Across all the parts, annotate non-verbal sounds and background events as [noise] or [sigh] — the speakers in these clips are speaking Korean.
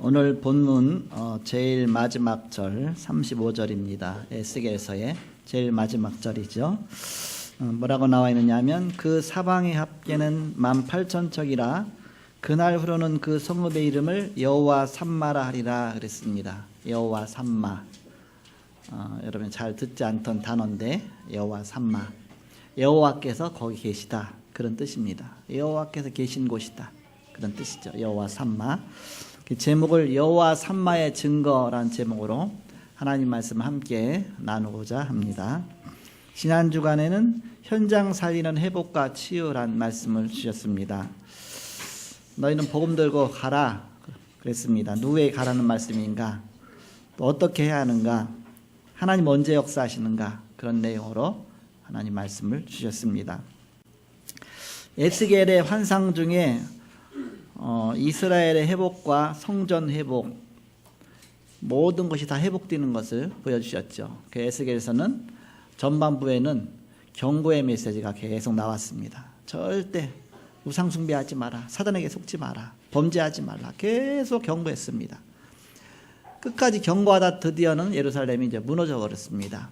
오늘 본문 어, 제일 마지막 절 35절입니다. 에스겔서의 제일 마지막 절이죠. 어, 뭐라고 나와 있느냐면 그 사방의 합계는 만 팔천 척이라 그날 후로는 그 성읍의 이름을 여호와 삼마라 하리라 그랬습니다. 여호와 삼마. 어, 여러분 잘 듣지 않던 단어인데 여호와 삼마. 여호와께서 거기 계시다 그런 뜻입니다. 여호와께서 계신 곳이다 그런 뜻이죠. 여호와 삼마. 그 제목을 여호와 삼마의 증거라는 제목으로 하나님 말씀 함께 나누고자 합니다. 지난 주간에는 현장 살리는 회복과 치유란 말씀을 주셨습니다. 너희는 복음 들고 가라 그랬습니다. 누구에게 가라는 말씀인가? 또 어떻게 해야 하는가? 하나님 언제 역사하시는가? 그런 내용으로 하나님 말씀을 주셨습니다. 에스겔의 환상 중에 어, 이스라엘의 회복과 성전 회복 모든 것이 다 회복되는 것을 보여주셨죠. 그 에스겔에서는 전반부에는 경고의 메시지가 계속 나왔습니다. 절대 우상 숭배하지 마라. 사단에게 속지 마라. 범죄하지 말라. 계속 경고했습니다. 끝까지 경고하다 드디어는 예루살렘이 이제 무너져 버렸습니다.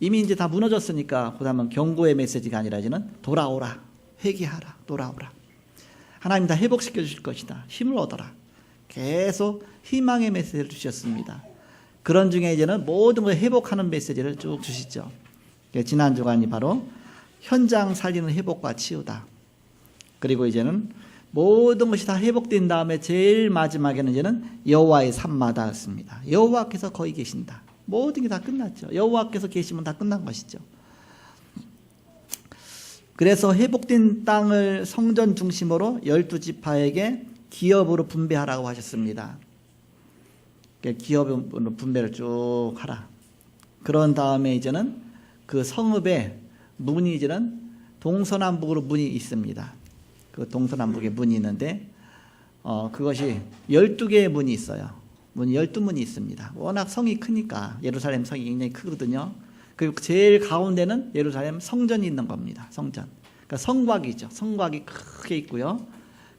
이미 이제 다 무너졌으니까 그다음은 경고의 메시지가 아니라 이제는 돌아오라. 회개하라. 돌아오라. 하나님 다 회복시켜 주실 것이다. 힘을 얻어라. 계속 희망의 메시지를 주셨습니다. 그런 중에 이제는 모든 걸 회복하는 메시지를 쭉 주시죠. 지난 주간이 바로 현장 살리는 회복과 치유다. 그리고 이제는 모든 것이 다 회복된 다음에 제일 마지막에는 이제는 여호와의 산마다였습니다. 여호와께서 거기 계신다. 모든 게 다 끝났죠. 여호와께서 계시면 다 끝난 것이죠. 그래서 회복된 땅을 성전 중심으로 열두 지파에게 기업으로 분배하라고 하셨습니다. 기업으로 분배를 쭉 하라. 그런 다음에 이제는 그 성읍에 문이 이제는 동서남북으로 문이 있습니다. 그 동서남북에 문이 있는데 어 그것이 12개의 문이 있어요. 문이 12문이 있습니다. 워낙 성이 크니까 예루살렘 성이 굉장히 크거든요. 그리고 제일 가운데는 예루살렘 성전이 있는 겁니다. 성전. 그러니까 성곽이죠. 성곽이 크게 있고요.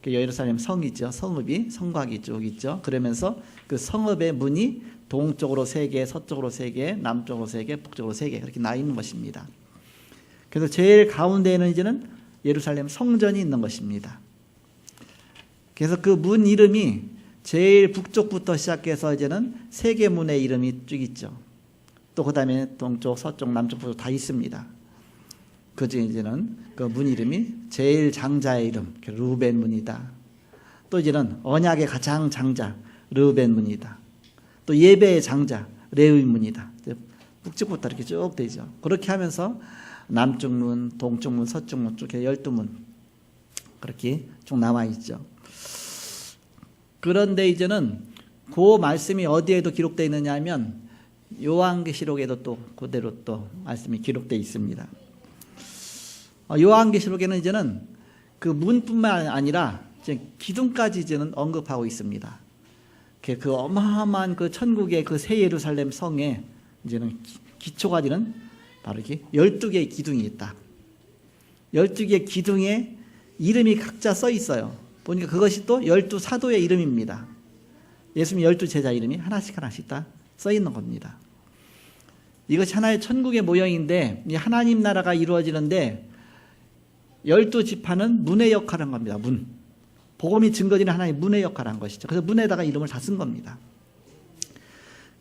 그 예루살렘 성이죠. 성읍이 성곽이 쭉 있죠. 그러면서 그 성읍의 문이 동쪽으로 세 개, 서쪽으로 세 개, 남쪽으로 세 개, 북쪽으로 세 개 그렇게 나 있는 것입니다. 그래서 제일 가운데에는 이제는 예루살렘 성전이 있는 것입니다. 그래서 그 문 이름이 제일 북쪽부터 시작해서 이제는 세 개 문의 이름이 쭉 있죠. 또 그 다음에 동쪽, 서쪽, 남쪽, 북쪽 다 있습니다. 그 중에 이제는 그 문 이름이 제일 장자의 이름 루벤 문이다. 또 이제는 언약의 가장 장자 르벤 문이다. 또 예배의 장자 레위 문이다. 북쪽부터 이렇게 쭉 되죠. 그렇게 하면서 남쪽 문, 동쪽 문, 서쪽 문쭉 열두 문 그렇게 쭉 나와 있죠. 그런데 이제는 그 말씀이 어디에도 기록되어 있느냐 하면 요한계시록에도 또 그대로 또 말씀이 기록되어 있습니다. 어, 요한계시록에는 이제는 그 문뿐만 아니라 이제 기둥까지 이제는 언급하고 있습니다. 그 어마어마한 그 천국의 그 새 예루살렘 성에 이제는 기초가 되는 바로 이렇게 12개의 기둥이 있다. 12개의 기둥에 이름이 각자 써 있어요. 보니까 그것이 또 12사도의 이름입니다. 예수님 12 제자 이름이 하나씩 하나씩 다 써 있는 겁니다. 이것이 하나의 천국의 모형인데 하나님 나라가 이루어지는데 열두 지파는 문의 역할을 한 겁니다. 문. 복음이 증거지는 하나의 문의 역할을 한 것이죠. 그래서 문에다가 이름을 다 쓴 겁니다.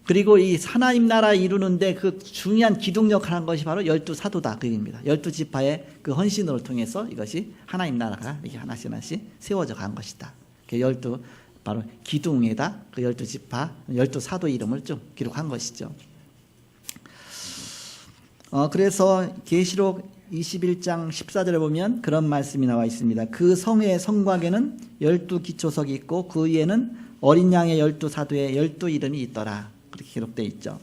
그리고 이 하나님 나라 이루는데 그 중요한 기둥 역할을 한 것이 바로 열두 사도다 그 얘기입니다. 열두 지파의 그 헌신을 통해서 이것이 하나님 나라가 이렇게 하나씩 하나씩 세워져 간 것이다. 그 열두 바로 기둥에다 그 열두 지파, 열두 사도 이름을 좀 기록한 것이죠. 어, 그래서 계시록 21장 14절에 보면 그런 말씀이 나와 있습니다. 그 성의 성곽에는 열두 기초석이 있고 그 위에는 어린 양의 열두 사도의 열두 이름이 있더라. 그렇게 기록되어 있죠.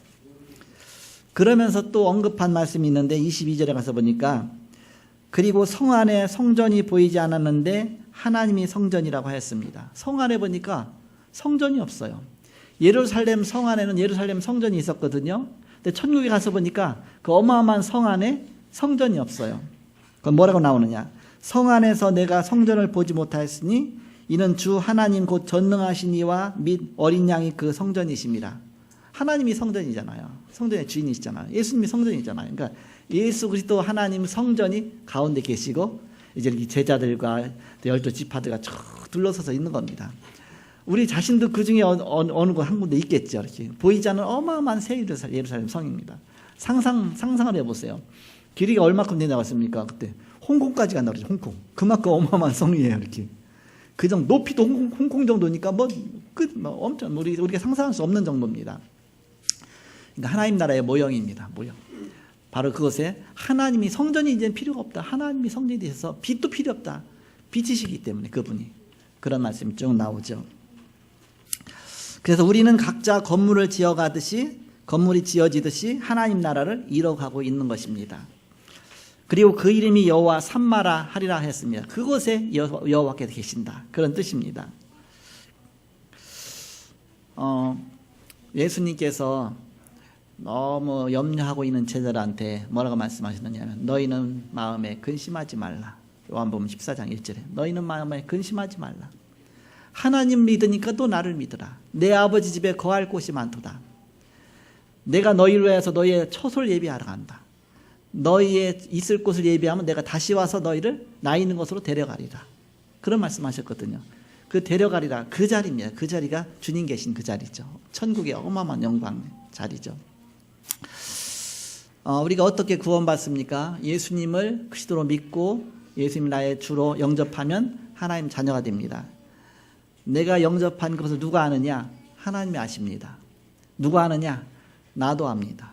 그러면서 또 언급한 말씀이 있는데 22절에 가서 보니까 그리고 성 안에 성전이 보이지 않았는데 하나님이 성전이라고 하였습니다. 성 안에 보니까 성전이 없어요. 예루살렘 성 안에는 예루살렘 성전이 있었거든요. 근데 천국에 가서 보니까 그 어마어마한 성 안에 성전이 없어요. 그럼 뭐라고 나오느냐? 성 안에서 내가 성전을 보지 못하였으니 이는 주 하나님 곧 전능하신 이와 및 어린 양이 그 성전이십니다. 하나님이 성전이잖아요. 성전의 주인이시잖아요. 예수님이 성전이잖아요. 그러니까 예수 그리스도 하나님 성전이 가운데 계시고 이제 이렇게 제자들과 열두 지파들과 쭉 둘러서서 있는 겁니다. 우리 자신도 그 중에 어느, 어느, 어느 곳 한 군데 있겠죠. 이렇게 보이지 않는 어마어마한 새 예루살렘 성입니다. 상상 상상을 해보세요. 길이가 얼마큼 되나갔습니까 그때 홍콩까지 간다 그러죠. 홍콩. 그만큼 어마어마한 성이에요. 이렇게. 그 정도 높이도 홍콩, 홍콩 정도니까 뭐끝 뭐 엄청 우리 우리가 상상할 수 없는 정도입니다. 그러니까 하나님 나라의 모형입니다. 모형. 바로 그것에 하나님이 성전이 이제 필요가 없다. 하나님이 성전이 되셔서 빛도 필요 없다. 빛이시기 때문에 그분이 그런 말씀이 쭉 나오죠. 그래서 우리는 각자 건물을 지어가듯이 건물이 지어지듯이 하나님 나라를 이뤄가고 있는 것입니다. 그리고 그 이름이 여호와 산마라 하리라 했습니다. 그곳에 여- 여호와께서 계신다. 그런 뜻입니다. 어, 예수님께서 너무 염려하고 있는 제자들한테 뭐라고 말씀하셨느냐면 너희는 마음에 근심하지 말라. 요한복음 14장 1절에 너희는 마음에 근심하지 말라. 하나님 믿으니까 또 나를 믿으라. 내 아버지 집에 거할 곳이 많도다. 내가 너희를 위해서 너희의 처소를 예비하러 간다. 너희의 있을 곳을 예비하면 내가 다시 와서 너희를 나 있는 곳으로 데려가리라. 그런 말씀하셨거든요. 그 데려가리라 그 자리입니다. 그 자리가 주님 계신 그 자리죠. 천국의 어마어마한 영광 자리죠. 어, 우리가 어떻게 구원받습니까? 예수님을 그리스도로 믿고 예수님 나의 주로 영접하면 하나님 자녀가 됩니다. 내가 영접한 것을 누가 아느냐? 하나님이 아십니다. 누가 아느냐? 나도 압니다.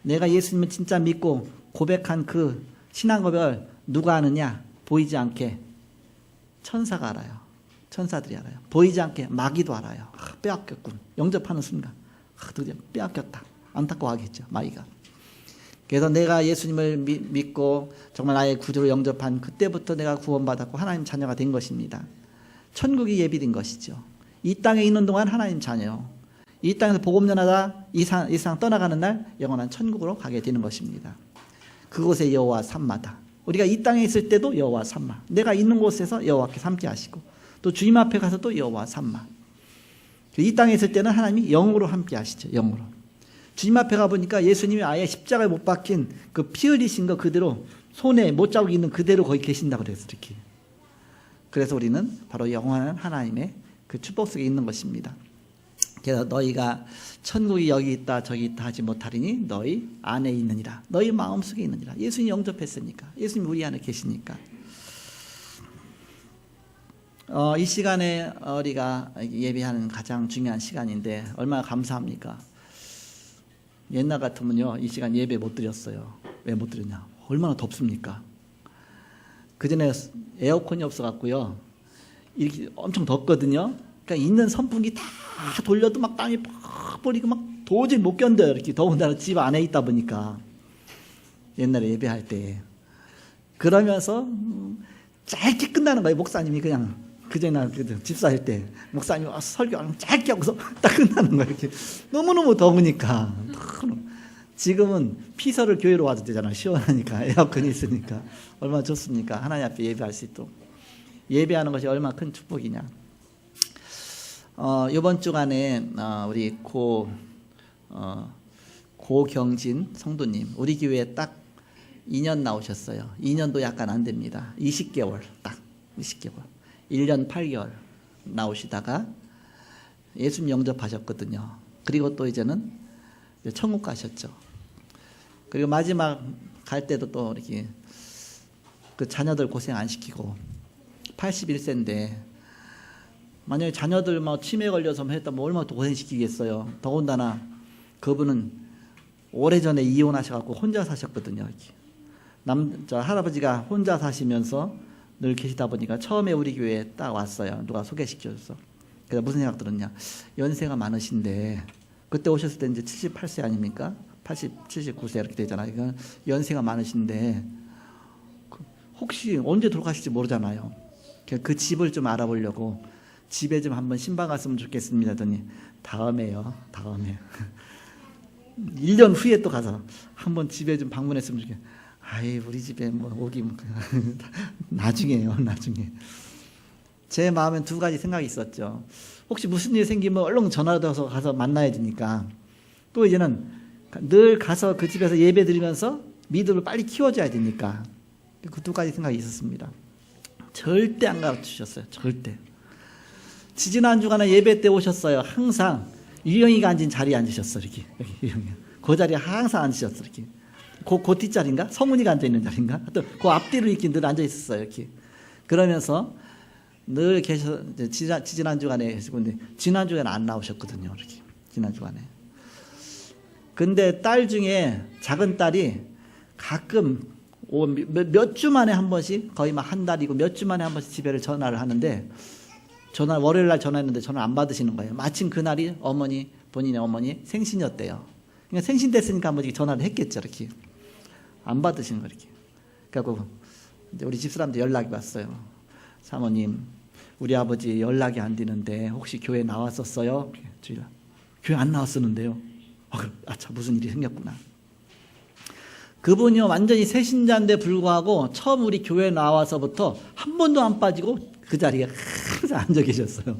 내가 예수님을 진짜 믿고 고백한 그 신앙 고백을 누가 아느냐? 보이지 않게 천사가 알아요. 천사들이 알아요. 보이지 않게 마귀도 알아요. 아, 빼앗겼군. 영접하는 순간. 아, 드디어 빼앗겼다. 안타까워하겠죠. 마귀가. 그래서 내가 예수님을 미- 믿고 정말 나의 구주로 영접한 그때부터 내가 구원받았고 하나님 자녀가 된 것입니다. 천국이 예비된 것이죠. 이 땅에 있는 동안 하나님 자녀요. 이 땅에서 복음 전하다 이 상, 이 세상 떠나가는 날 영원한 천국으로 가게 되는 것입니다. 그곳에 여호와 삼마다. 우리가 이 땅에 있을 때도 여호와 삼마. 내가 있는 곳에서 여호와께 함께 하시고 또 주님 앞에 가서 또 여호와 삼마. 이 땅에 있을 때는 하나님이 영으로 함께 하시죠. 영으로. 주님 앞에 가보니까 예수님이 아예 십자가에 못 박힌 그 피 흘리신 거 그대로 손에 못 자국 있는 그대로 거기 계신다 그랬어요. 이렇게. 그래서 우리는 바로 영원한 하나님의 그 축복 속에 있는 것입니다. 그래서 너희가 천국이 여기 있다 저기 있다 하지 못하리니 너희 안에 있느니라. 너희 마음속에 있느니라. 예수님 영접했으니까. 예수님 우리 안에 계시니까. 어, 이 시간에 우리가 예배하는 가장 중요한 시간인데 얼마나 감사합니까? 옛날 같으면요 이 시간 예배 못 드렸어요. 왜 못 드렸냐? 얼마나 덥습니까? 그 전에 에어컨이 없어갖고요 이렇게 엄청 덥거든요. 그러니까 있는 선풍기 다 돌려도 막 땀이 팍 버리고 막 도저히 못 견뎌요. 이렇게 더군다나 집 안에 있다 보니까 옛날에 예배할 때 그러면서 음, 짧게 끝나는 거예요. 목사님이 그냥 그전에 그 집사일 때 목사님 와서 설교 하면 짧게 하고서 [laughs] 딱 끝나는 거예요. 이렇게 너무너무 더우니까 지금은 피서를 교회로 와도 되잖아요. 시원하니까 [laughs] 에어컨이 있으니까 얼마나 좋습니까? 하나님 앞에 예배할 수 있도록 예배하는 것이 얼마나 큰 축복이냐. 어, 이번 주간에 어, 우리 고 어, 고경진 성도님 우리 교회에 딱 2년 나오셨어요. 2년도 약간 안 됩니다. 20개월 딱 20개월. 1년 8개월 나오시다가 예수님 영접하셨거든요. 그리고 또 이제는 이제 천국 가셨죠. 그리고 마지막 갈 때도 또 이렇게 그 자녀들 고생 안 시키고 81세인데 만약에 자녀들 뭐 치매 걸려서 뭐 했다면 얼마나 또 고생 시키겠어요. 더군다나 그분은 오래전에 이혼하셔갖고 혼자 사셨거든요. 이렇게. 남, 저 할아버지가 혼자 사시면서 늘 계시다 보니까 처음에 우리 교회에 딱 왔어요. 누가 소개시켜줘서. 그래서 무슨 생각 들었냐. 연세가 많으신데, 그때 오셨을 때 이제 78세 아닙니까? 80, 79세 이렇게 되잖아요. 그러니까 연세가 많으신데, 그 혹시 언제 돌아가실지 모르잖아요. 그그 집을 좀 알아보려고 집에 좀 한번 신방 갔으면 좋겠습니다. 더니 다음에요. 다음에. [laughs] 1년 후에 또 가서 한번 집에 좀 방문했으면 좋겠 아이, 우리 집에 뭐 오기 뭐 [laughs] 나중에요. 나중에. 제 마음엔 두 가지 생각이 있었죠. 혹시 무슨 일 생기면 얼른 전화해서 가서 만나야 되니까. 또 이제는 늘 가서 그 집에서 예배 드리면서 믿음을 빨리 키워줘야 되니까. 그 두 가지 생각이 있었습니다. 절대 안 가르치셨어요. 절대. 지지난 주간에 예배 때 오셨어요. 항상 유영이가 앉은 자리에 앉으셨어 이렇게. 그 자리에 항상 앉으셨어 이렇게. 그, 그 뒷자리인가? 성훈이가 앉아 있는 자리인가? 하여튼 그 앞뒤로 이렇게 늘 앉아 있었어요 이렇게. 그러면서 늘 계셔 지난, 지난 주간에 계시고 근데 지난 주간에 안 나오셨거든요 이렇게 지난 주간에. 근데 딸 중에 작은 딸이 가끔 오- 몇, 몇주 만에 한 번씩 거의 막 한 달이고 몇 주 만에 한 번씩 집에를 전화를 하는데 전화 월요일 날 전화했는데 전화 안 받으시는 거예요. 마침 그날이 어머니 본인의 어머니 생신이었대요. 그러니까 생신 됐으니까 한 번씩 전화를 했겠죠 이렇게 안 받으시는 거 이렇게. 그래갖고 우리 집사람도 연락이 왔어요. 사모님 우리 아버지 연락이 안 되는데 혹시 교회 나왔었어요? 주일 교회 안 나왔었는데요. 아, 그럼, 아차 무슨 일이 생겼구나. 그분이요 완전히 새신자인데 불구하고 처음 우리 교회 나와서부터 한 번도 안 빠지고 그 자리에 항상 앉아 계셨어요.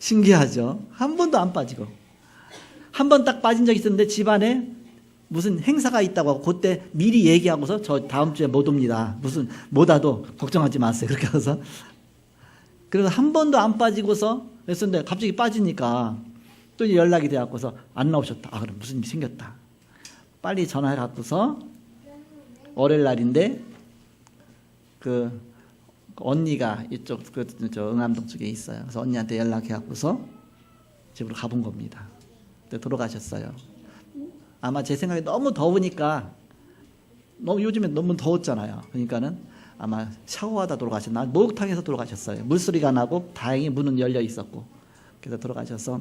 신기하죠? 한 번도 안 빠지고 한 번 딱 빠진 적 있었는데 집안에 무슨 행사가 있다고 하고 그때 미리 얘기하고서 저 다음 주에 못 옵니다. 무슨 못 와도 걱정하지 마세요. 그렇게 해서 그래서 한 번도 안 빠지고서 그랬었는데 갑자기 빠지니까 또 연락이 돼갖고서 안 나오셨다. 아 그럼 무슨 일이 생겼다. 빨리 전화해 갖고서 월요일 날인데 그 언니가 이쪽 그 저 응암동 쪽에 있어요. 그래서 언니한테 연락해 갖고서 집으로 가본 겁니다. 근데 돌아가셨어요. 아마 제 생각에 너무 더우니까 너무 요즘에 너무 더웠잖아요. 그러니까는 아마 샤워하다 돌아가셨나 목욕탕에서 돌아가셨어요. 물소리가 나고 다행히 문은 열려 있었고 그래서 돌아가셔서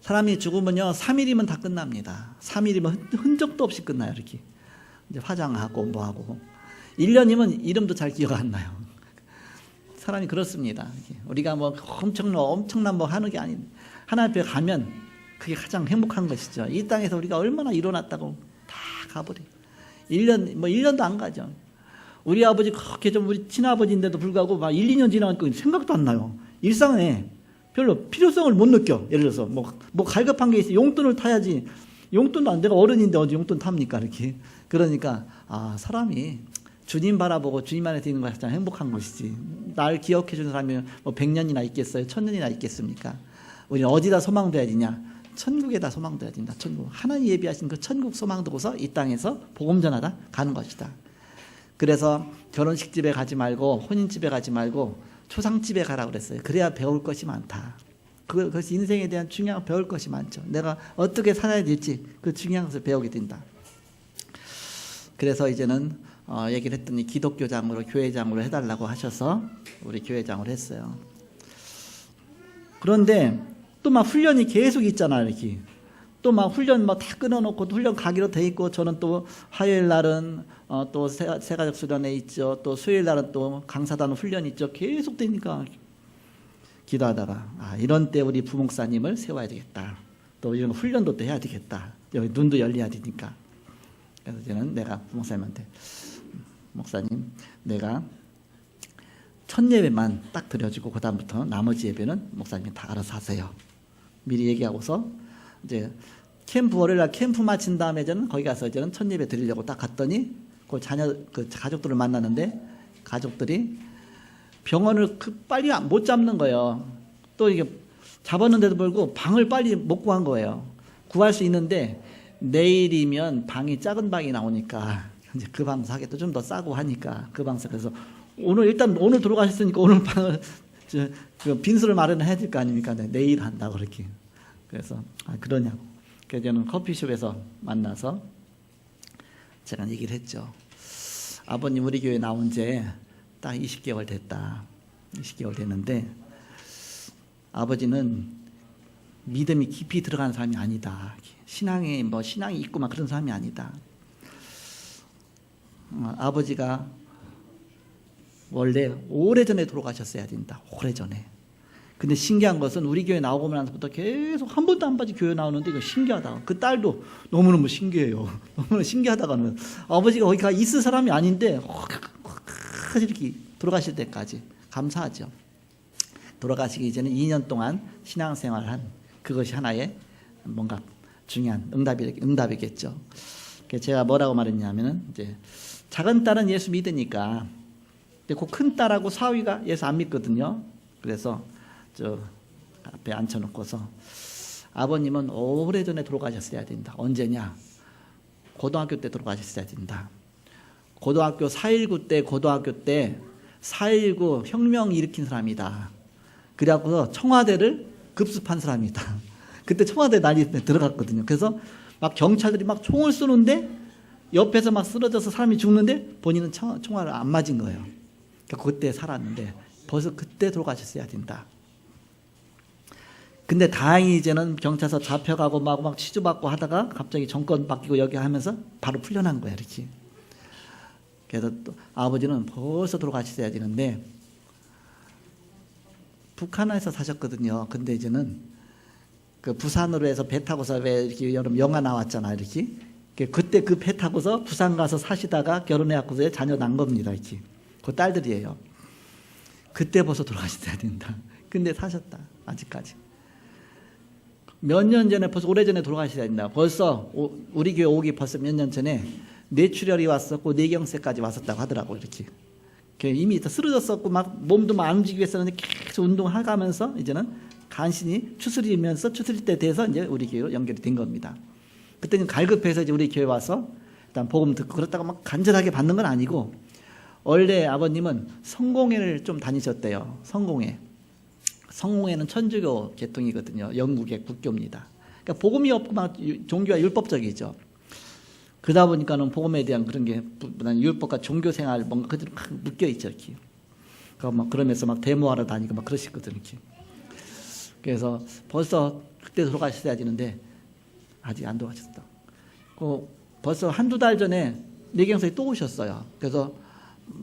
사람이 죽으면요 3일이면 다 끝납니다. 3일이면 흔적도 없이 끝나요 이렇게 이제 화장하고 뭐 하고 1년이면 이름도 잘 기억 안 나요. 사람이 그렇습니다. 우리가 뭐 엄청난 엄청난 뭐 하는 게 아닌 하나님 앞에 가면 그게 가장 행복한 것이죠. 이 땅에서 우리가 얼마나 일어났다고 다 가버려. 1년 뭐 1년도 안 가죠. 우리 아버지 그렇게 좀 우리 친아버지인데도 불구하고 막 1, 2년 지나니까 생각도 안 나요. 일상에 별로 필요성을 못 느껴. 예를 들어서 뭐, 뭐 갈급한 게 있어. 용돈을 타야지. 용돈도 안 내가 어른인데 어디 용돈 탑니까? 이렇게. 그러니까 아 사람이 주님 바라보고 주님 안에 있는 것이 가장 행복한 것이지. 날 기억해 주는 사람이 뭐 100년이나 있겠어요? 1000년이나 있겠습니까? 우리는 어디다 소망둬야 되냐? 천국에다 소망둬야 된다. 천국. 하나님 예비하신 그 천국 소망 두고서 이 땅에서 복음 전하다 가는 것이다. 그래서 결혼식 집에 가지 말고 혼인 집에 가지 말고 초상 집에 가라 그랬어요. 그래야 배울 것이 많다. 그- 그것이 인생에 대한 중요한 배울 것이 많죠. 내가 어떻게 살아야 될지 그 중요한 것을 배우게 된다. 그래서 이제는 어, 얘기를 했더니 기독교장으로 교회장으로 해달라고 하셔서 우리 교회장으로 했어요. 그런데 또 막 훈련이 계속 있잖아요, 이렇게. 또 막 훈련 막 다 끊어놓고 또 훈련 가기로 돼 있고 저는 또 화요일 날은 어, 또 세- 세가족 수련회 있죠. 또 수요일 날은 또 강사단 훈련 있죠. 계속 되니까 기도하다가 아, 이런 때 우리 부목사님을 세워야 되겠다. 또 이런 훈련도 또 해야 되겠다. 여기 눈도 열려야 되니까. 그래서 저는 내가 부목사님한테 목사님 내가 첫 예배만 딱 드려주고 그 다음부터 나머지 예배는 목사님이 다 알아서 하세요. 미리 얘기하고서 이제 캠프 월요일 날 캠프 마친 다음에 저는 거기 가서 저는 첫 예배 드리려고 딱 갔더니 그 자녀 그 가족들을 만났는데 가족들이 병원을 그 빨리 안- 못 잡는 거예요. 또 이게 잡았는데도 불구하고 방을 빨리 못 구한 거예요. 구할 수 있는데 내일이면 방이 작은 방이 나오니까 이제 그 방 사기도 좀더 싸고 하니까 그 방 사. 그래서 오늘 일단 오늘 들어가셨으니까 오늘 방을 저, 그 빈수를 마련해야 될 거 아닙니까? 네, 내일 한다고 그렇게. 그래서 아 그러냐고. 그래서 저는 커피숍에서 만나서 제가 얘기를 했죠. 아버님 우리 교회 나온 지 딱 20개월 됐다. 20개월 됐는데 아버지는 믿음이 깊이 들어간 사람이 아니다. 신앙에 뭐 신앙이 있고 막 그런 사람이 아니다. 어, 아버지가 원래 오래전에 돌아가셨어야 된다. 오래전에. 근데 신기한 것은 우리 교회 나오고 나서부터 계속 한 번도 안 빠지 교회 나오는데 이거 신기하다. 그 딸도 너무너무 신기해요. [laughs] 너무나 신기하다가는 아버지가 거기 가 있을 사람이 아닌데 이렇게 돌아가실 때까지 감사하죠. 돌아가시기 전에 2년 동안 신앙생활을 한 그것이 하나의 뭔가 중요한 응답이 응답이겠죠. 제가 뭐라고 말했냐면은 이제 작은 딸은 예수 믿으니까 근데 그 큰 딸하고 사위가 예수 안 믿거든요. 그래서 저 앞에 앉혀놓고서 아버님은 오래전에 돌아가셨어야 된다. 언제냐? 고등학교 때 돌아가셨어야 된다. 고등학교 4.19 때 고등학교 때 4.19 혁명 일으킨 사람이다. 그래갖고서 청와대를 급습한 사람이다. [laughs] 그때 청와대 난이 들어갔거든요. 그래서 막 경찰들이 막 총을 쏘는데 옆에서 막 쓰러져서 사람이 죽는데 본인은 청, 총알을 안 맞은 거예요. 그러니까 그때 살았는데 벌써 그때 돌아가셨어야 된다. 근데 다행히 이제는 경찰서 잡혀가고 막, 막 취조받고 하다가 갑자기 정권 바뀌고 여기 하면서 바로 풀려난 거야, 이렇게. 그래서 또 아버지는 벌써 돌아가셨어야 되는데 북한에서 사셨거든요. 근데 이제는 그 부산으로 해서 배 타고서 왜 이렇게 여름 영화 나왔잖아, 이렇게. 그때 그 배 타고서 부산 가서 사시다가 결혼해갖고서 자녀 난 겁니다, 이렇게. 그 딸들이에요. 그때 벌써 돌아가셨어야 된다. 근데 사셨다, 아직까지. 몇 년 전에 벌써 오래전에 돌아가셔야 된다. 벌써 오, 우리 교회 오기 벌써 몇 년 전에 뇌출혈이 왔었고 뇌경색까지 왔었다고 하더라고 이렇게. 이미 쓰러졌었고 막 몸도 막 안 움직이고 했었는데 계속 운동을 하가면서 이제는 간신히 추스리면서 추스릴 때 돼서 이제 우리 교회로 연결이 된 겁니다. 그때는 갈급해서 이제 우리 교회 와서 일단 복음 듣고 그렇다고 막 간절하게 받는 건 아니고 원래 아버님은 성공회를 좀 다니셨대요. 성공회. 성공회는 천주교 계통이거든요. 영국의 국교입니다. 그러니까 복음이 없고 막 종교가 율법적이죠. 그러다 보니까는 복음에 대한 그런 게 율법과 종교 생활 뭔가 그대로 막 묶여 있죠, 이렇게. 그러니까 막 그러면서 막 데모하러 다니고 막 그러시거든요, 이렇게. 그래서 벌써 그때 돌아가셨어야 되는데 아직 안 돌아가셨다. 그 벌써 한두 달 전에 뇌경색이 또 오셨어요. 그래서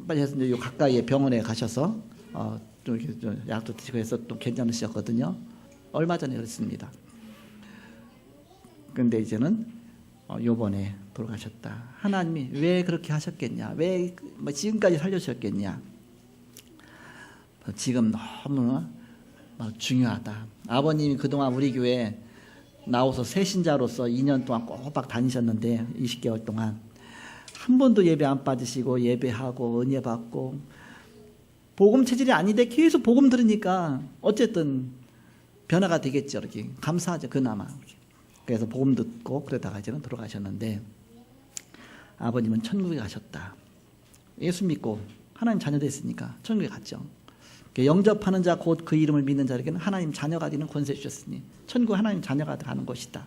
빨리 해서 이제 요 가까이에 병원에 가셔서 어, 좀 이렇게 좀 약도 드시고 해서 또 괜찮으셨거든요. 얼마 전에 그랬습니다. 근데 이제는 어, 요번에 돌아가셨다. 하나님이 왜 그렇게 하셨겠냐? 왜 뭐 지금까지 살려주셨겠냐? 지금 너무 중요하다. 아버님이 그동안 우리 교회 나와서 새 신자로서 2년 동안 꼬박 다니셨는데 20개월 동안 한 번도 예배 안 빠지시고 예배하고 은혜 받고 복음 체질이 아닌데 계속 복음 들으니까 어쨌든 변화가 되겠죠. 이렇게 감사하죠. 그나마. 그래서 복음 듣고 그러다가 이제는 돌아가셨는데 아버님은 천국에 가셨다. 예수 믿고 하나님 자녀 됐으니까 천국에 갔죠. 영접하는 자 곧 그 이름을 믿는 자에게는 하나님 자녀가 되는 권세 주셨으니 천국 하나님 자녀가 가는 것이다.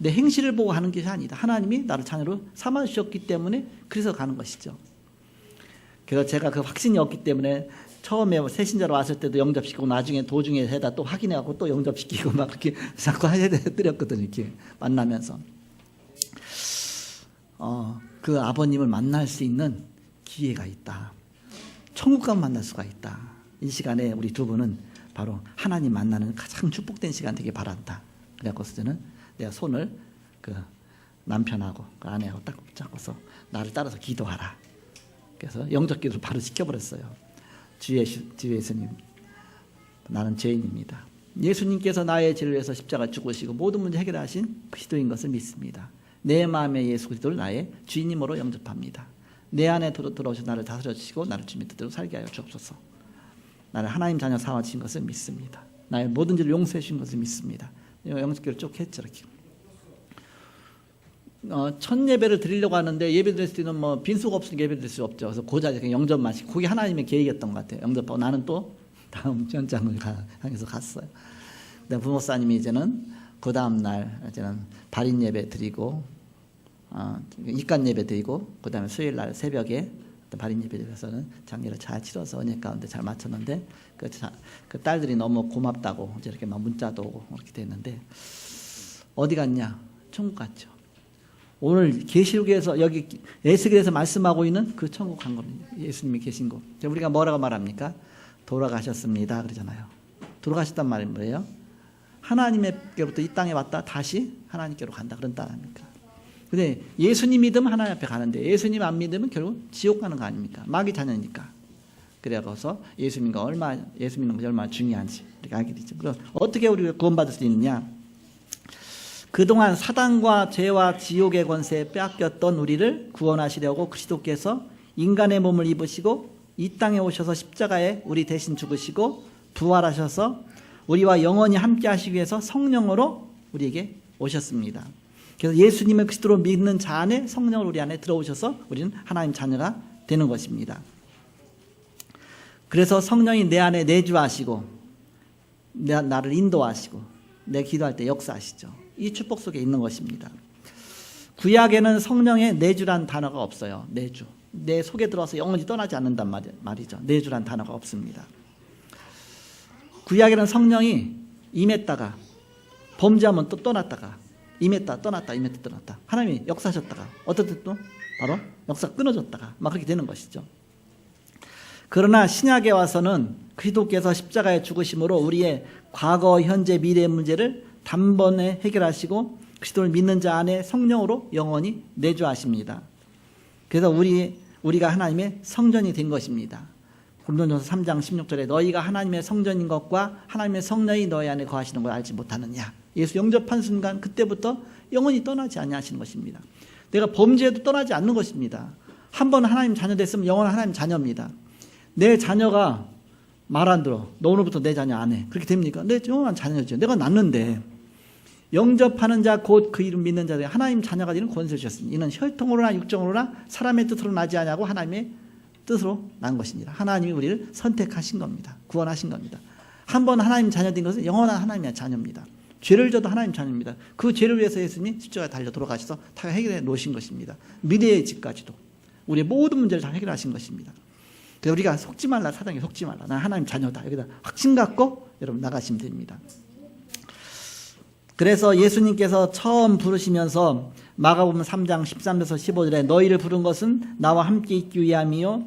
내 행실을 보고 하는 것이 아니다. 하나님이 나를 자녀로 삼아 주셨기 때문에 그래서 가는 것이죠. 그래서 제가 그 확신이 없기 때문에 처음에 새 신자로 왔을 때도 영접시키고 나중에 도중에 해다 또 확인해 갖고 또 영접시키고 막 그렇게 [laughs] 자꾸 해드렸거든요. 이렇게 만나면서. 어, 그 아버님을 만날 수 있는 기회가 있다. 천국과 만날 수가 있다. 이 시간에 우리 두 분은 바로 하나님 만나는 가장 축복된 시간 되길 바란다. 그래갖고 저는 내가 손을 그 남편하고 그 아내하고 딱 잡고서 나를 따라서 기도하라. 그래서 영적 기도를 바로 시켜버렸어요. 주, 예수, 주 예수님, 나는 죄인입니다. 예수님께서 나의 죄를 위해서 십자가 죽으시고 모든 문제 해결하신 그리스도인 것을 믿습니다. 내 마음에 예수 그리스도를 나의 주인님으로 영접합니다. 내 안에 들어오셔 나를 다스려 주시고 나를 주님 뜻대로 살게 하여 주옵소서. 나를 하나님 자녀 삼아 주신 것을 믿습니다. 나의 모든 죄를 용서해 주신 것을 믿습니다. 영적기를 쭉 했죠 이렇게. 어, 첫 예배를 드리려고 하는데 예배 드릴 때는 뭐 빈수가 없으니까 예배 드릴 수 없죠. 그래서 그 자리에 영접만 시고 그게 하나님의 계획이었던 것 같아요. 영접하고 나는 또 다음 [laughs] 현장을 가, 향해서 갔어요. 근데 부목사님이 이제는 그 다음 날 이제는 발인 예배 드리고 어, 입간 예배 드리고 그 다음에 수요일 날 새벽에 발인 예배에서는 장례를 잘 치러서 언예 가운데 잘 마쳤는데 그, 자, 그 딸들이 너무 고맙다고 이렇게 막 문자도 오고 이렇게 됐는데 어디 갔냐? 천국 갔죠. 오늘 계시록에서 여기 에스겔에서 말씀하고 있는 그 천국 간 겁니다. 예수님이 계신 곳. 우리가 뭐라고 말합니까? 돌아가셨습니다. 그러잖아요. 돌아가셨단 말이 뭐예요? 하나님께로부터 이 땅에 왔다 다시 하나님께로 간다 그런 뜻 아닙니까? 근데 예수님 믿으면 하나님 앞에 가는데 예수님 안 믿으면 결국 지옥 가는 거 아닙니까? 마귀 자녀니까. 그래서 예수 거 얼마 예수 믿는 얼마나 중요한지 이렇게 알게 되죠. 그럼 어떻게 우리가 구원받을 수 있느냐? 그동안 사단과 죄와 지옥의 권세에 빼앗겼던 우리를 구원하시려고 그리스도께서 인간의 몸을 입으시고 이 땅에 오셔서 십자가에 우리 대신 죽으시고 부활하셔서 우리와 영원히 함께 하시기 위해서 성령으로 우리에게 오셨습니다. 그래서 예수님을 그리스도로 믿는 자 안에 성령을 우리 안에 들어오셔서 우리는 하나님 자녀가 되는 것입니다. 그래서 성령이 내 안에 내주하시고 내, 나를 인도하시고 내 기도할 때 역사하시죠. 이 축복 속에 있는 것입니다. 구약에는 성령의 내주란 단어가 없어요. 내주. 내 속에 들어서 영원히 떠나지 않는단 말, 말이죠. 내주란 단어가 없습니다. 구약에는 성령이 임했다가 범죄하면 또 떠났다가 임했다 떠났다 임했다 떠났다 하나님이 역사하셨다가 때또 바로 역사 끊어졌다가 막 그렇게 되는 것이죠. 그러나 신약에 와서는 그리스도께서 십자가에 죽으심으로 우리의 과거, 현재, 미래의 문제를 단번에 해결하시고 그리스도를 믿는 자 안에 성령으로 영원히 내주하십니다. 그래서 우리 우리가 하나님의 성전이 된 것입니다. 고린도전서 3장 16절에 너희가 하나님의 성전인 것과 하나님의 성령이 너희 안에 거하시는 걸 알지 못하느냐. 예수 영접한 순간 그때부터 영원히 떠나지 아니하시는 것입니다. 내가 범죄에도 떠나지 않는 것입니다. 한 번 하나님 자녀 됐으면 영원한 하나님 자녀입니다. 내 자녀가 말 안 들어. 너 오늘부터 내 자녀 안 해. 그렇게 됩니까? 내 영원한 자녀죠. 내가 낳는데 영접하는 자 곧 그 이름 믿는 자들 하나님 자녀가 되는 권세를 주셨습니다. 이는 혈통으로나 육정으로나 사람의 뜻으로 나지 아니하고 하나님의 뜻으로 난 것입니다. 하나님이 우리를 선택하신 겁니다. 구원하신 겁니다. 한 번 하나님 자녀 된 것은 영원한 하나님의 자녀입니다. 죄를 져도 하나님 자녀입니다. 그 죄를 위해서 예수님이 십자가에 달려 돌아가셔서 다 해결해 놓으신 것입니다. 미래의 집까지도 우리의 모든 문제를 다 해결하신 것입니다. 그래서 우리가 속지 말라 사단에 속지 말라 나 하나님 자녀다 여기다 확신 갖고 여러분 나가시면 됩니다. 그래서 예수님께서 처음 부르시면서 마가복음 3장 13절에서 15절에 너희를 부른 것은 나와 함께 있기 위함이요.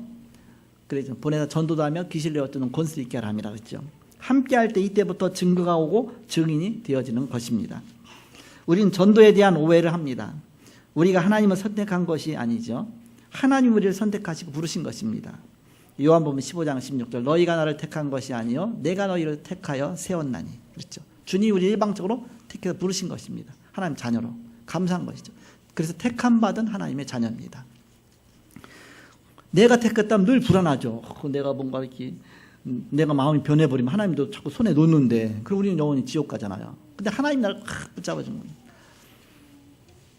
그래서 보내서 전도도 하며 귀신을 내어 뜨는 권수 있게 하라 함이라 그랬죠. 함께 할 때 이때부터 증거가 오고 증인이 되어지는 것입니다. 우린 전도에 대한 오해를 합니다. 우리가 하나님을 선택한 것이 아니죠. 하나님 우리를 선택하시고 부르신 것입니다. 요한복음 15장 16절 너희가 나를 택한 것이 아니요 내가 너희를 택하여 세웠나니 그렇죠. 주님이 우리 일방적으로 택해서 부르신 것입니다. 하나님 자녀로 감사한 것이죠. 그래서 택함 받은 하나님의 자녀입니다. 내가 택했다면 늘 불안하죠. 어, 내가 뭔가 이렇게 음, 내가 마음이 변해버리면 하나님도 자꾸 손에 놓는데 그럼 우리는 영원히 지옥 가잖아요. 근데 하나님 나를 확 붙잡아준 거예요.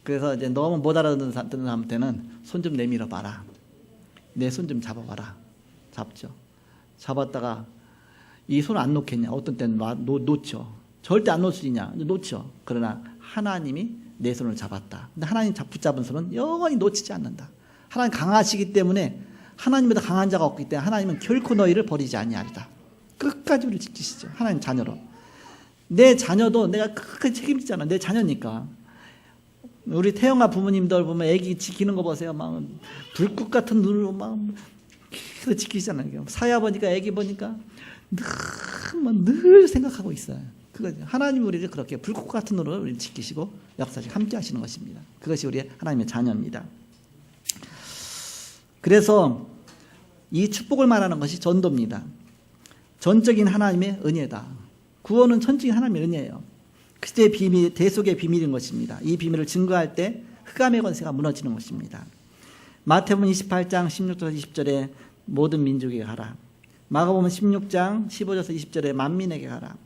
그래서 이제 너무 못 알아듣는 사람한테는 손 좀 내밀어 봐라. 내 손 좀 잡아봐라. 잡죠. 잡았다가 이 손 안 놓겠냐? 어떤 때는 놔, 놓, 놓죠. 절대 안 놓을 수 있냐? 놓죠. 그러나 하나님이 내 손을 잡았다. 근데 하나님 붙잡은 손은 영원히 놓치지 않는다. 하나님 강하시기 때문에 하나님보다 강한 자가 없기 때문에 하나님은 결코 너희를 버리지 아니하리다. 끝까지 우리를 지키시죠. 하나님 자녀로. 내 자녀도 내가 끝까지 책임지잖아. 내 자녀니까. 우리 태영아 부모님들 보면 애기 지키는 거 보세요. 막 불꽃 같은 눈으로 막 계속 지키잖아요. 사야 보니까 애기 보니까 늘, 늘 생각하고 있어요. 그거 하나님 우리를 그렇게 불꽃 같은 눈으로 우리를 지키시고 역사적 함께 하시는 것입니다. 그것이 우리의 하나님의 자녀입니다. 그래서 이 축복을 말하는 것이 전도입니다. 전적인 하나님의 은혜다. 구원은 전적인 하나님의 은혜예요. 그때 비밀, 대속의 비밀인 것입니다. 이 비밀을 증거할 때 흑암의 권세가 무너지는 것입니다. 마태복음 28장 16절 20절에 모든 민족에게 가라. 마가복음 16장 15절에서 20절에 만민에게 가라.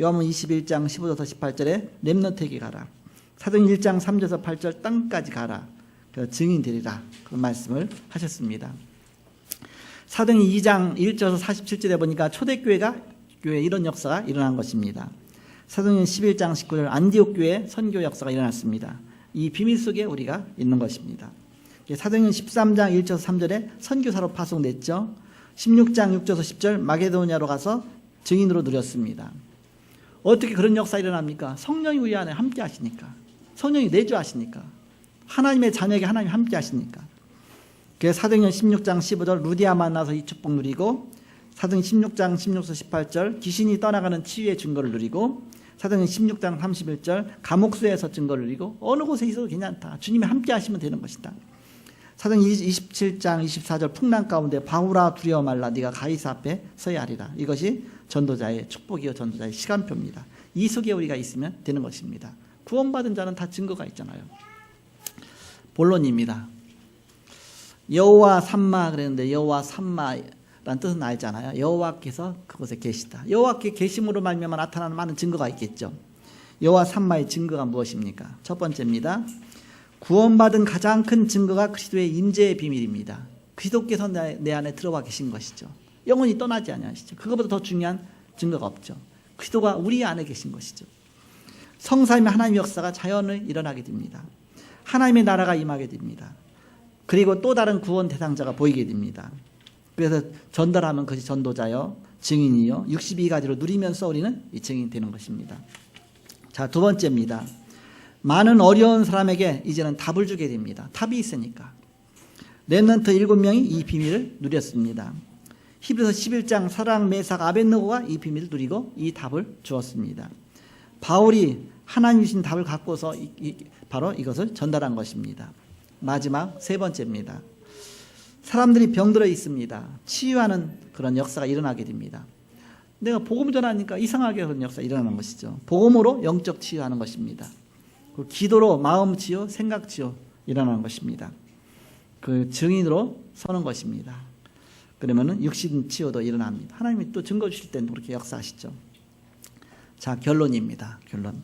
요한복음 21장 15절에서 18절에 렘넌트에게 가라. 사도행 1장 3절에서 8절 땅까지 가라. 그 증인 되리라. 그런 말씀을 하셨습니다. 사도행 2장 1절에서 47절에 보니까 초대교회가 교회 이런 역사가 일어난 것입니다. 사도행 11장 19절 안디옥 교회 선교 역사가 일어났습니다. 이 비밀 속에 우리가 있는 것입니다. 사도행 13장 1절에서 3절에 선교사로 파송됐죠. 16장 6절에서 10절 마게도니아로 가서 증인으로 누렸습니다. 어떻게 그런 역사 일어납니까? 성령이 우리 안에 함께 하시니까. 성령이 내주하시니까. 하나님의 자녀에게 하나님 함께 하시니까. 그래서 사도행전 16장 15절 루디아 만나서 이 축복 누리고 사도행 16장 16서 18절 귀신이 떠나가는 치유의 증거를 누리고 사도행 16장 31절 감옥수에서 증거를 누리고 어느 곳에 있어도 괜찮다. 주님이 함께 하시면 되는 것이다. 사도행 27장 24절 풍랑 가운데 바울아 두려워 말라 네가 가이사 앞에 서야 하리라. 이것이 전도자의 축복이요 전도자의 시간표입니다. 이 속에 우리가 있으면 되는 것입니다. 구원받은 자는 다 증거가 있잖아요. 본론입니다. 여호와 삼마 그랬는데 여호와 삼마라는 뜻은 알잖아요. 여호와께서 그곳에 계시다. 여호와께 계심으로 말미암아 나타나는 많은 증거가 있겠죠. 여호와 삼마의 증거가 무엇입니까? 첫 번째입니다. 구원받은 가장 큰 증거가 그리스도의 임재의 비밀입니다. 그리스도께서 내, 내 안에 들어와 계신 것이죠. 영원히 떠나지 아니하시죠. 그것보다 더 중요한 증거가 없죠. 그리스도가 우리 안에 계신 것이죠. 성삼의 하나님의 역사가 자연을 일어나게 됩니다. 하나님의 나라가 임하게 됩니다. 그리고 또 다른 구원 대상자가 보이게 됩니다. 그래서 전달하면 그것이 전도자요, 증인이요, 62가지로 누리면서 우리는 이 증인이 되는 것입니다. 자, 두 번째입니다. 많은 어려운 사람에게 이제는 답을 주게 됩니다. 답이 있으니까. 렘넌트 일곱 명이 이 비밀을 누렸습니다. 히브리서 11장 사랑 메삭 아벤노고가 이 비밀을 누리고 이 답을 주었습니다. 바울이 하나님 주신 답을 갖고서 이, 이, 바로 이것을 전달한 것입니다. 마지막 세 번째입니다. 사람들이 병들어 있습니다. 치유하는 그런 역사가 일어나게 됩니다. 내가 복음 전하니까 이상하게 그런 역사 일어나는 것이죠. 복음으로 영적 치유하는 것입니다. 그 기도로 마음 치유, 생각 치유 일어나는 것입니다. 그 증인으로 서는 것입니다. 그러면은 육신 치유도 일어납니다. 하나님이 또 증거 주실 때는 그렇게 역사하시죠. 자, 결론입니다. 결론.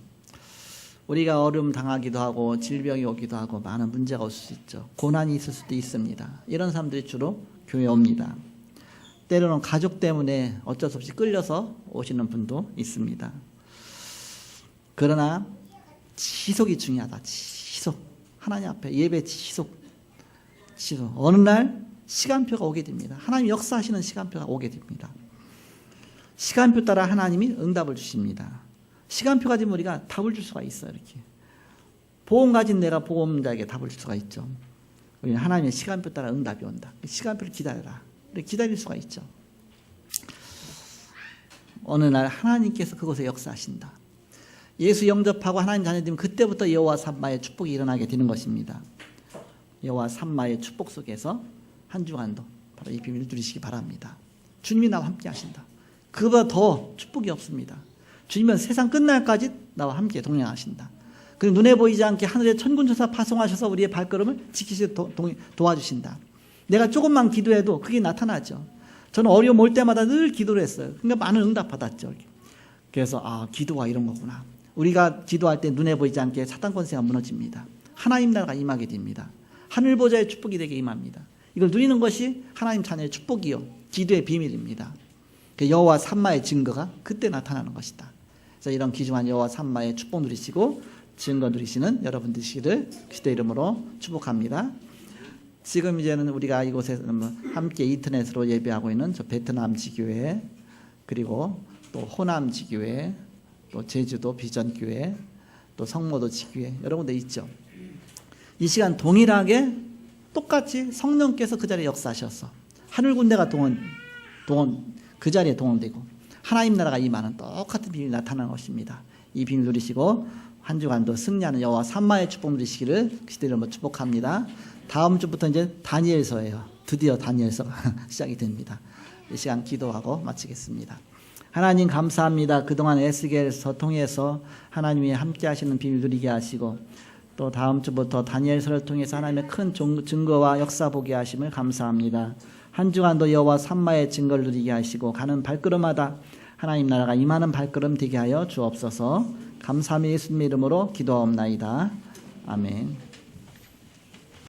우리가 어려움 당하기도 하고 질병이 오기도 하고 많은 문제가 올 수 있죠. 고난이 있을 수도 있습니다. 이런 사람들이 주로 교회 옵니다. 때로는 가족 때문에 어쩔 수 없이 끌려서 오시는 분도 있습니다. 그러나 지속이 중요하다. 지속. 하나님 앞에 예배 지속. 지속. 어느 날 시간표가 오게 됩니다. 하나님 역사하시는 시간표가 오게 됩니다. 시간표 따라 하나님이 응답을 주십니다. 시간표 가진 우리가 답을 줄 수가 있어요. 이렇게. 보험 가진 내가 보험자에게 답을 줄 수가 있죠. 우리는 하나님의 시간표 따라 응답이 온다. 시간표를 기다려라. 기다릴 수가 있죠. 어느 날 하나님께서 그곳에 역사하신다. 예수 영접하고 하나님 자녀 되면 그때부터 여호와 삼마의 축복이 일어나게 되는 것입니다. 여호와 삼마의 축복 속에서 한 주간도 바로 이 비밀을 누리시기 바랍니다. 주님이 나와 함께 하신다. 그보다 더 축복이 없습니다. 주님은 세상 끝날까지 나와 함께 동행하신다. 그리고 눈에 보이지 않게 하늘에 천군천사 파송하셔서 우리의 발걸음을 지키시 도, 도, 도와주신다. 내가 조금만 기도해도 그게 나타나죠. 저는 어려움 올 때마다 늘 기도를 했어요. 그러니까 많은 응답 받았죠. 그래서 아 기도가 이런 거구나. 우리가 기도할 때 눈에 보이지 않게 사탄 권세가 무너집니다. 하나님 나라가 임하게 됩니다. 하늘 보좌의 축복이 되게 임합니다. 이걸 누리는 것이 하나님 자녀의 축복이요 기도의 비밀입니다. 그 여호와 삼마의 증거가 그때 나타나는 것이다. 그래서 이런 귀중한 여호와 삼마의 축복 누리시고 증거 누리시는 여러분 되시기를 그리스도 이름으로 축복합니다. 지금 이제는 우리가 이곳에 함께 인터넷으로 예배하고 있는 저 베트남 지교회 그리고 또 호남 지교회 또 제주도 비전 교회 또 성모도 지교회 여러 군데 있죠. 이 시간 동일하게 똑같이 성령께서 그 자리에 역사하셔서 하늘 군대가 동원 동원 그 자리에 동원되고 하나님 나라가 임하는 똑같은 비밀이 나타나는 것입니다. 이 비밀 누리시고 한 주간도 승리하는 여호와 삼마의 축복 누리시기를 그리스도로 축복합니다. 다음 주부터 이제 다니엘서예요. 드디어 다니엘서가 [laughs] 시작이 됩니다. 이 시간 기도하고 마치겠습니다. 하나님 감사합니다. 그동안 에스겔서 통해서 하나님이 함께 하시는 비밀 누리게 하시고 또 다음 주부터 다니엘서를 통해서 하나님의 큰 증거와 역사 보게 하심을 감사합니다. 한 주간도 여호와 삼마의 증거를 누리게 하시고 가는 발걸음마다 하나님 나라가 임하는 발걸음 되게 하여 주옵소서. 감사함이 예수님 이름으로 기도하옵나이다. 아멘.